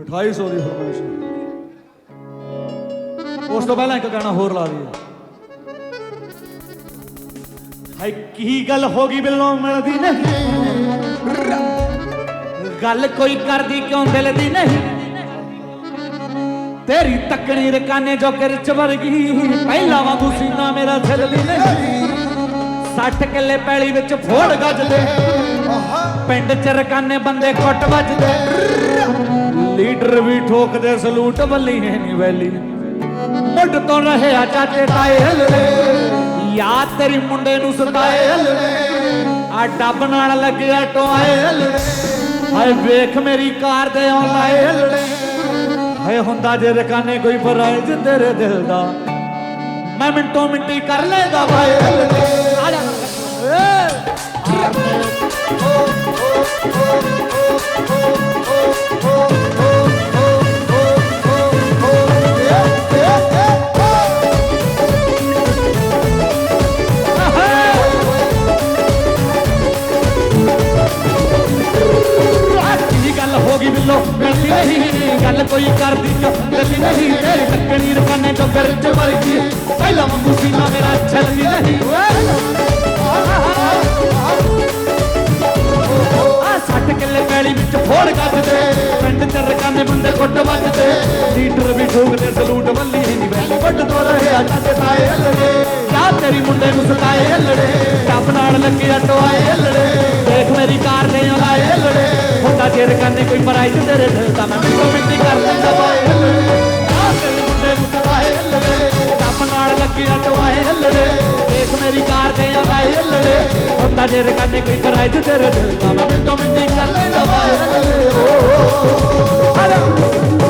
2800 ਦੀ ਫਰਮਾਇਸ਼ ਉਸ ਤੋਂ ਪਹਿਲਾਂ ਇੱਕ ਗਾਣਾ ਹੋਰ ਲਾ ਦਈਏ ਹਾਈ ਕੀ ਗੱਲ ਹੋ ਗਈ ਬਿੱਲੋਂ ਮਿਲਦੀ ਨਹੀਂ? ਗੱਲ ਕੋਈ ਕਰਦੀ ਕਿਉਂ ਦਿਲ ਦੀ ਨਹੀਂ? ਤੇਰੀ ਤੱਕਣੀ ਰਕਾਨੇ ਜੋ ਕਰ ਚ ਵਰਗੀ ਪਹਿਲਾਂ ਵਾਂਗੂ ਸੀਨਾ ਮੇਰਾ ਛਿਲਦੀ ਨਹੀਂ। 60 ਕਿੱਲੇ ਪੈਲੀ ਵਿੱਚ ਫੋੜ ਗੱਜਦੇ ਪਿੰਡ ਚ ਰਕਾਨੇ ਬੰਦੇ ਕੁੱਟ ਵੱਜਦੇ। ਲੀਡਰ ਵੀ ਠੋਕਦੇ, ਸਲੂਟ ਬੱਲੀ ਹੈ ਨੀ ਵੈਲੀ। ਮੁੱਢ ਤੋਂ ਰਹੇ ਚਾਚੇ ਤਾਏ ਹਲੜੇ ਯਾਦ ਤੇਰੀ ਮੁੰਡੇ ਨੂੰ ਸਤਾਏ ਹਲੜੇ ਆ ਡੱਬ ਨਾਲ ਲੱਗਿਆ ਟੋਏ ਹਲੜੇ ਹਾਏ ਵੇਖ ਮੇਰੀ ਕਾਰ ਦੇ ਆਉਣ ਲਾਏ ਹਾਏ ਹੁੰਦਾ ਜੇ ਰਕਾਨੇ ਕੋਈ ਫਰਾਇਜ਼ ਤੇਰੇ ਦਿਲ ਦਾ। ਮੈਂ ਮਿੰਟੋ ਮਿੰਟੀ ਕਰ ਲੈਂਦਾ ਭਾਈ ਹਲੜੇ ਆ ਜਾ। ਏ! ਕੀ ਗੱਲ ਕੋਈ ਕਰਦੀ ਕਿਉਂ ਨਹੀਂ ਤੇਰੀ ਟੱਕਣੀ ਰਕਾਨੇ ਤੋਂ ਫਿਰ ਚ ਪਹਿਲਾਂ ਵਾਂਗੂ ਸੀਨਾ ਮੇਰਾ ਛਲਦੀ ਨਹੀਂ। ਆ ਸੱਟ ਕਿੱਲੇ ਪੈਲੀ ਵਿੱਚ ਫੋੜ ਕੱਢਦੇ ਪਿੰਡ ਚ ਰਕਾਨੇ ਬੰਦੇ ਕੁੱਟ ਵੱਜਦੇ। ਲੀਡਰ ਵੀ ਠੋਕਦੇ, ਸਲੂਟ ਵੱਲੀ ਨਹੀਂ ਵੈਲੀ ਵੱਡ ਤੋਂ ਰਹਿਆ ਚਾਚੇ ਤਾਏ ਹੱਲੜੇ। ਕਿਆ ਤੇਰੀ ਮੁੰਡੇ ਨੂੰ ਸਤਾਏ ਹੱਲੜੇ? ਟੱਪ ਨਾਲ ਲੱਗੇ ਟੋਆਏ ਹੱਲੜੇ। ਦੇਖ ਮੇਰੀ ਕਾਰ ਦੇ ਲਾਏ ਹੱਲੜੇ ਹੁੰਦਾ ਕੋਈ ਪ੍ਰਾਈਜ਼ ਤੇਰੇ ਦਿਲ ਮੈਂ ਮਿੰਟੋ ਮਿੰਟੀ ਕਰ ਲੈਂਦਾ ਬਾਏ ਹੱਲੜੇ ਕਿਆ ਤੇਰੀ ਮੁੰਡੇ ਨੂੰ ਸਤਾਏ ਟੱਪ ਨਾਲ ਲੱਗੇ ਟੋਆਏ ਹੱਲੜੇ ਦੇਖ ਮੇਰੀ ਕਾਰ ਦੇ ਲਾਏ ਹੱਲੜੇ ਹੁੰਦਾ ਜੇ ਰਕਾਨੇ ਕੋਈ ਪ੍ਰਾਈਜ਼ ਤੇਰੇ ਦਿਲ ਮੈਂ ਮਿੰਟੋ ਮਿੰਟੀ ਕਰ ਲੈਂਦਾ ਬਾਏ ਹੱਲੜੇ ਓ, ਓ, ਓ,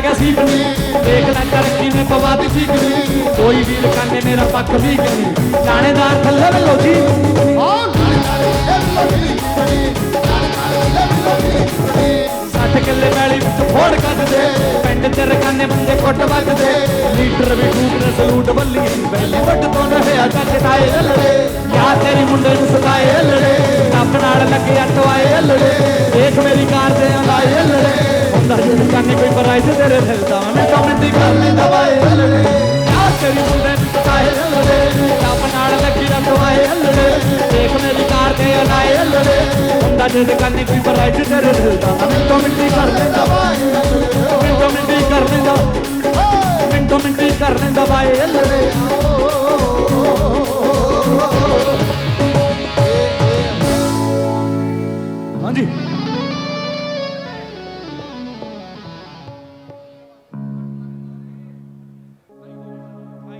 ਕੀਤੀ ਕਿੰਗ ਲਾ ਗਿਆ ਦੇਖ ਲੈ ਤਰੱਕੀ ਨੇ ਪਵਾਤੀ ਸੀਖਣੀ ਕੋਈ ਵੀ ਲਕਾਨੇ ਮੇਰਾ ਪੱਖ ਵੀ ਕਰੀ ਜਾਣੇਦਾਰ ਥੱਲੇ ਵੱਲੋਂ ਸੱਠ ਕਿੱਲੇ ਪੈਲੀ ਵਿੱਚ ਫੋੜ ਕੱਢਦੇ ਪਿੰਡ ਚ ਰਕਾਨੇ ਬੰਦੇ ਕੁੱਟ ਵੱਜਦੇ ਲੀਡਰ ਵੀ ਠੂਕਦੇ ਸਲੂਟ ਬੱਲੀ ਬੈਲੀ ਵੱਟ ਤੋਂ ਰਹਿਆ ਚੱਜ ਤਾਏ ਹੱਲੜੇ ਯਾ ਤੇਰੀ ਮੁੰਡੇ ਨੂੰ ਸਤਾਏ ਹੱਲੜੇ ਟੱਪ ਨਾਲ ਲੱਗੇ ਅਟਵਾਏ ਹੱਲੜੇ ਦੇਖ ਰਕਾਨੇ ਕੋਈ ਪ੍ਰਾਈਜ਼ ਤੇਰੇ ਫਿਰਦਾ ਮੈਂ ਕਮੈਂਟੀ ਕਰ ਲੈਂਦਾ ਵਾਏ ਹੱਲੜੇ। ਯਾ ਤੇਰੀ ਮੁੰਡੇ ਨੂੰ ਸਤਾਏ ਹੱਲੜੇ। ਟੱਪ ਨਾਲ ਲੱਗੇ ਅਟਵਾਏ ਹੱਲੜੇ। ਦੇਖ ਮੇਰੀ ਕਾਰ ਦੇ ਆਏ ਹੱਲੜੇ। ਹੁੰਦਾ ਜੇ ਰਕਾਨੇ ਕੋਈ ਪ੍ਰਾਈਜ਼ ਤੇਰੇ ਫਿਰਦਾ ਮੈਂ ਕਮੈਂਟੀ ਕਰ ਲੈਂਦਾ ਵਾਏ